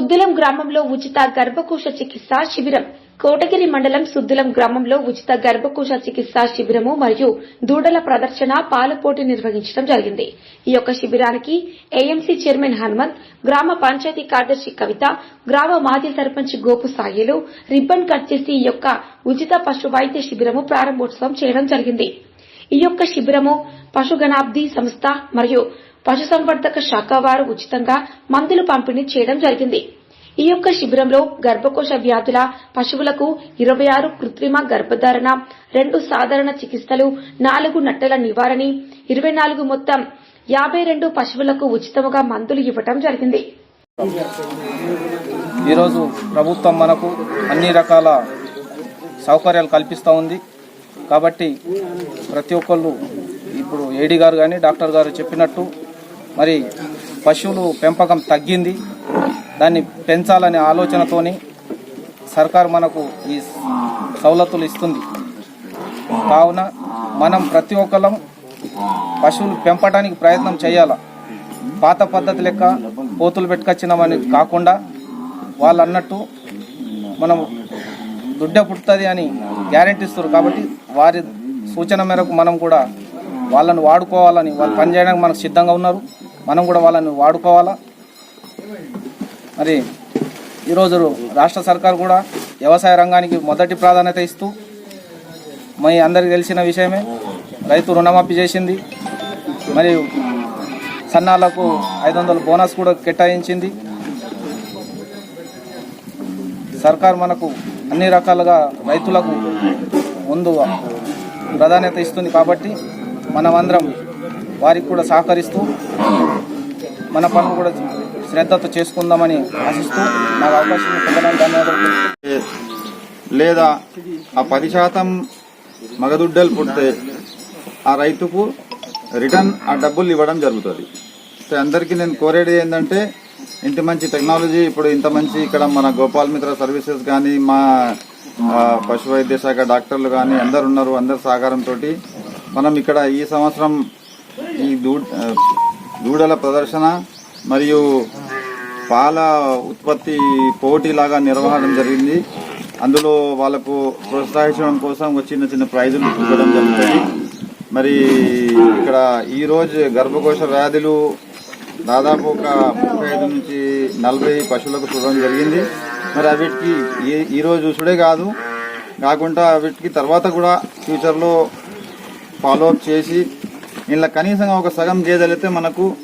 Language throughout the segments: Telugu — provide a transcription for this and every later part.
సుద్దులం గ్రామంలో ఉచిత గర్భకోశ చికిత్స శిబిరం. కోటగిరి మండలం సుద్దులం గ్రామంలో ఉచిత గర్భకోశ చికిత్స శిబిరము మరియు దూడల ప్రదర్శన పాలపోటీ నిర్వహించడం జరిగింది. ఈ యొక్క శిబిరానికి ఏఎంసీ చైర్మన్ హనుమంత్ గ్రామ పంచాయతీ కార్యదర్శి కవిత గ్రామ మాజీ సర్పంచ్ గోపు సాయిలు రిబ్బన్ కట్ చేసి ఈ యొక్క ఉచిత పశు వైద్య శిబిరము ప్రారంభోత్సవం చేయడం జరిగింది. ఈ యొక్క శిబిరము పశుగణాబ్ది సంస్థ మరియు పశుసంవర్ధక శాఖ వారు ఉచితంగా మందులు పంపిణీ చేయడం జరిగింది. ఈ యొక్క శిబిరంలో గర్భకోశ వ్యాధుల పశువులకు ఇరవై ఆరు కృత్రిమ గర్భధారణ రెండు సాధారణ చికిత్సలు నాలుగు నట్టల నివారణ ఇరవై నాలుగు మొత్తం యాభై రెండు పశువులకు ఉచితముగా మందులు ఇవ్వటం జరిగింది. ఈరోజు ప్రభుత్వం మనకు అన్ని రకాల సౌకర్యాలు కల్పిస్తూ ఉంది. కాబట్టి ప్రతి ఒక్కళ్ళు ఇప్పుడు ఏడీ గారు కానీ డాక్టర్ గారు చెప్పినట్టు మరి పశువులు పెంపకం తగ్గింది. దాన్ని పెంచాలనే ఆలోచనతోని సర్కారు మనకు ఈ సవలతులు ఇస్తుంది. కావున మనం ప్రతి ఒక్కళ్ళం పశువులు పెంపడానికి ప్రయత్నం చేయాల. పాత పద్ధతి లెక్క పోతులు పెట్టుకొచ్చినామని కాకుండా వాళ్ళు అన్నట్టు మనం దుడ్డ పుడుతుంది అని గ్యారెంటీ ఇస్తారు కాబట్టి వారి సూచన మేరకు మనం కూడా వాళ్ళని వాడుకోవాలని వాళ్ళు పనిచేయడానికి మనకు సిద్ధంగా ఉన్నారు. మనం కూడా వాళ్ళని వాడుకోవాలా? మరి ఈరోజు రాష్ట్ర సర్కార్ కూడా వ్యవసాయ రంగానికి మొదటి ప్రాధాన్యత ఇస్తూ మీ అందరికీ తెలిసిన విషయమే. రైతు రుణమాఫీ చేసింది. మరియు సన్నాలకు ఐదు వందల బోనస్ కూడా కేటాయించింది. సర్కార్ మనకు అన్ని రకాలుగా రైతులకు ముందు ప్రాధాన్యత ఇస్తుంది కాబట్టి మనమందరం వారికి కూడా సహకరిస్తూ మన పనులు కూడా శ్రద్ధతో చేసుకుందామని ఆశిస్తూ నాకు అవకాశం ధన్యవాదాలు. లేదా ఆ పది శాతం మగదుడ్డలు పుడితే ఆ రైతుకు రిటర్న్ ఆ డబ్బులు ఇవ్వడం జరుగుతుంది. సో అందరికీ నేను కోరేది ఏంటంటే ఇంత మంచి టెక్నాలజీ ఇప్పుడు ఇంత మంచి ఇక్కడ మన గోపాల్ మిత్ర సర్వీసెస్ కానీ మా పశు వైద్య శాఖ డాక్టర్లు కానీ అందరు ఉన్నారు అందరి సహకారంతో మనం ఇక్కడ ఈ సంవత్సరం ఈ దూ దూడల ప్రదర్శన మరియు పాల ఉత్పత్తి పోటీలాగా నిర్వహణ జరిగింది. అందులో వాళ్ళకు ప్రోత్సహించడం కోసం చిన్న చిన్న ప్రైజులు ఇవ్వడం జరుగుతుంది. మరి ఇక్కడ ఈరోజు గర్భకోశ వ్యాధులు దాదాపు ఒక ముప్పై ఐదు నుంచి నలభై పశువులకు చూడడం జరిగింది. మరి వీటికి ఈ- ఈరోజు చూసుడే కాదు. కాకుండా వీటికి తర్వాత కూడా ఫ్యూచర్లో ఫాలోఅప్ చేసి ఇలా కనీసం ఒక సగం గేదెలు అయితే మనకు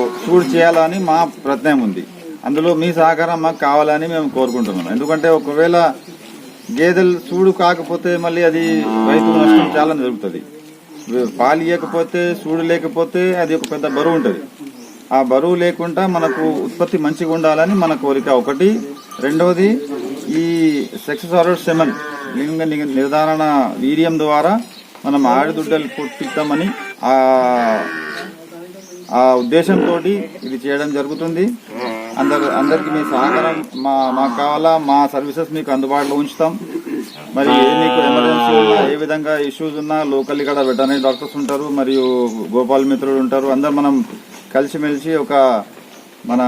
చూడు చేయాలని మా ప్రయత్నం ఉంది. అందులో మీ సహకారం మాకు కావాలని మేము కోరుకుంటున్నాం. ఎందుకంటే ఒకవేళ గేదెలు చూడు కాకపోతే మళ్ళీ అది రైతు నష్టం చాలా జరుగుతుంది. పాలు ఇవ్వకపోతే చూడు లేకపోతే అది ఒక పెద్ద బరువు ఉంటుంది. ఆ బరువు లేకుండా మనకు ఉత్పత్తి మంచిగా ఉండాలని మన కోరిక ఒకటి. రెండవది ఈ సెక్స్ ఆర్డర్ సెమన్ లింగ ని- నిర్ధారణ వీర్యం ద్వారా మనం ఆడదుడ్డలు పుట్టిద్దామని ఆ ఉద్దేశంతో ఇది చేయడం జరుగుతుంది. అందరు అందరికి మీ సహకారం మా మాకు కావాలా మా సర్వీసెస్ మీకు అందుబాటులో ఉంచుతాం. మరి ఏ మీకు ఎమర్జెన్సీ ఏ విధంగా ఇష్యూస్ ఉన్నా లోకల్ ఇక్కడ వెటర్నరీ డాక్టర్స్ ఉంటారు మరియు గోపాల్ మిత్రులు ఉంటారు అందరు మనం కలిసిమెలిసి ఒక మన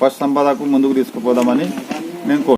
పశు సంపదకు ముందుకు తీసుకుపోదామని మేము కోరు